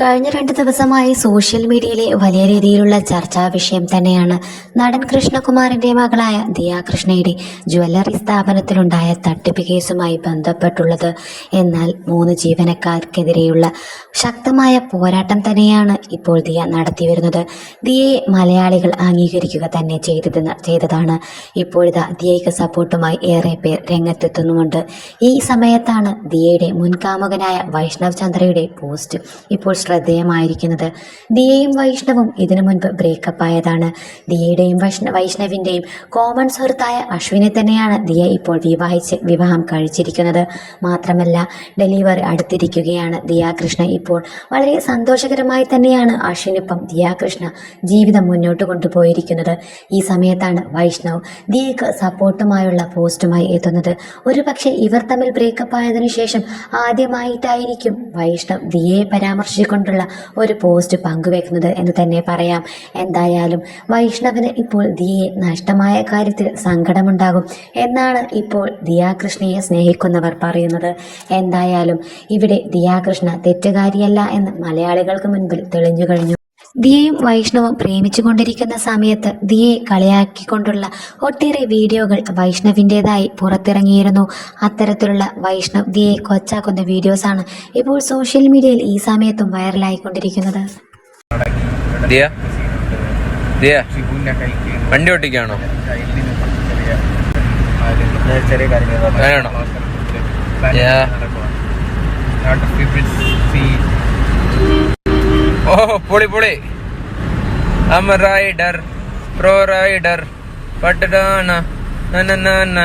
കഴിഞ്ഞ രണ്ട് ദിവസമായി സോഷ്യൽ മീഡിയയിലെ വലിയ രീതിയിലുള്ള ചർച്ചാ വിഷയം തന്നെയാണ് നടൻ കൃഷ്ണകുമാറിന്റെ മകളായ ദിയ കൃഷ്ണയുടെ ജ്വല്ലറി സ്ഥാപനത്തിലുണ്ടായ തട്ടിപ്പ് കേസുമായി ബന്ധപ്പെട്ടുള്ളത്. എന്നാൽ മൂന്ന് ജീവനക്കാർക്കെതിരെയുള്ള ശക്തമായ പോരാട്ടം തന്നെയാണ് ഇപ്പോൾ ദിയ നടത്തിവരുന്നത്. ദിയയെ മലയാളികൾ അംഗീകരിക്കുക തന്നെ ചെയ്തത് ചെയ്തതാണ്. ഇപ്പോഴിതാ ദിയയ്ക്ക് സപ്പോർട്ടുമായി ഏറെ പേർ രംഗത്തെത്തുന്നുമുണ്ട്. ഈ സമയത്താണ് ദിയയുടെ മുൻകാമുകനായ വൈഷ്ണവ് ചന്ദ്രയുടെ പോസ്റ്റ് ഇപ്പോൾ ശ്രദ്ധേയമായിരിക്കുന്നത്. ദിയയും വൈഷ്ണവും ഇതിനു മുൻപ് ബ്രേക്കപ്പ് ആയതാണ്. ദിയയുടെയും വൈഷ്ണ വൈഷ്ണവിന്റെയും കോമൺ സുഹൃത്തായ അശ്വിനെ തന്നെയാണ് ദിയ ഇപ്പോൾ വിവാഹിച്ച് വിവാഹം കഴിച്ചിരിക്കുന്നത്. മാത്രമല്ല ഡെലിവറി അടുത്തിരിക്കുകയാണ്. ദിയ കൃഷ്ണ ഇപ്പോൾ വളരെ സന്തോഷകരമായി തന്നെയാണ് അശ്വിനൊപ്പം ദിയ കൃഷ്ണ ജീവിതം മുന്നോട്ട് കൊണ്ടുപോയിരിക്കുന്നത്. ഈ സമയത്താണ് വൈഷ്ണവ് ദിയക്ക് സപ്പോർട്ടുമായുള്ള പോസ്റ്റുമായി എത്തുന്നത്. ഒരു പക്ഷേ ഇവർ തമ്മിൽ ബ്രേക്കപ്പ് ആയതിനു ശേഷം ആദ്യമായിട്ടായിരിക്കും വൈഷ്ണവ് ദിയയെ പരാമർശിച്ചുകൊണ്ടുള്ള ഒരു പോസ്റ്റ് പങ്കുവെക്കുന്നത് എന്ന് തന്നെ പറയാം. എന്തായാലും വൈഷ്ണവിന് ഇപ്പോൾ ദിയെ നഷ്ടമായ കാര്യത്തിൽ സങ്കടമുണ്ടാകും എന്നാണ് ഇപ്പോൾ ദിയാകൃഷ്ണയെ സ്നേഹിക്കുന്നവർ പറയുന്നത്. എന്തായാലും ഇവിടെ ദിയാകൃഷ്ണ തെറ്റുകാരിയല്ല എന്ന് മലയാളികൾക്ക് മുൻപിൽ തെളിഞ്ഞു കഴിഞ്ഞു. ദിയയും വൈഷ്ണവും പ്രേമിച്ചു കൊണ്ടിരിക്കുന്ന സമയത്ത് ദിയയെ കളിയാക്കിക്കൊണ്ടുള്ള ഒട്ടേറെ വീഡിയോകൾ വൈഷ്ണവിന്റെതായി പുറത്തിറങ്ങിയിരുന്നു. അത്തരത്തിലുള്ള വൈഷ്ണവ് ദിയയെ കൊച്ചാക്കുന്ന വീഡിയോസാണ് ഇപ്പോൾ സോഷ്യൽ മീഡിയയിൽ ഈ സമയത്തും വൈറലായിക്കൊണ്ടിരിക്കുന്നത്. ദിയ? ദിയ? വണ്ടി ഓട്ടിക്കാണോ? ചെറിയ കാര്യങ്ങൾ ஓ புளி புளி அம ராய்டர் ப்ரோ ராய்டர். பட்டுடானா நன்னா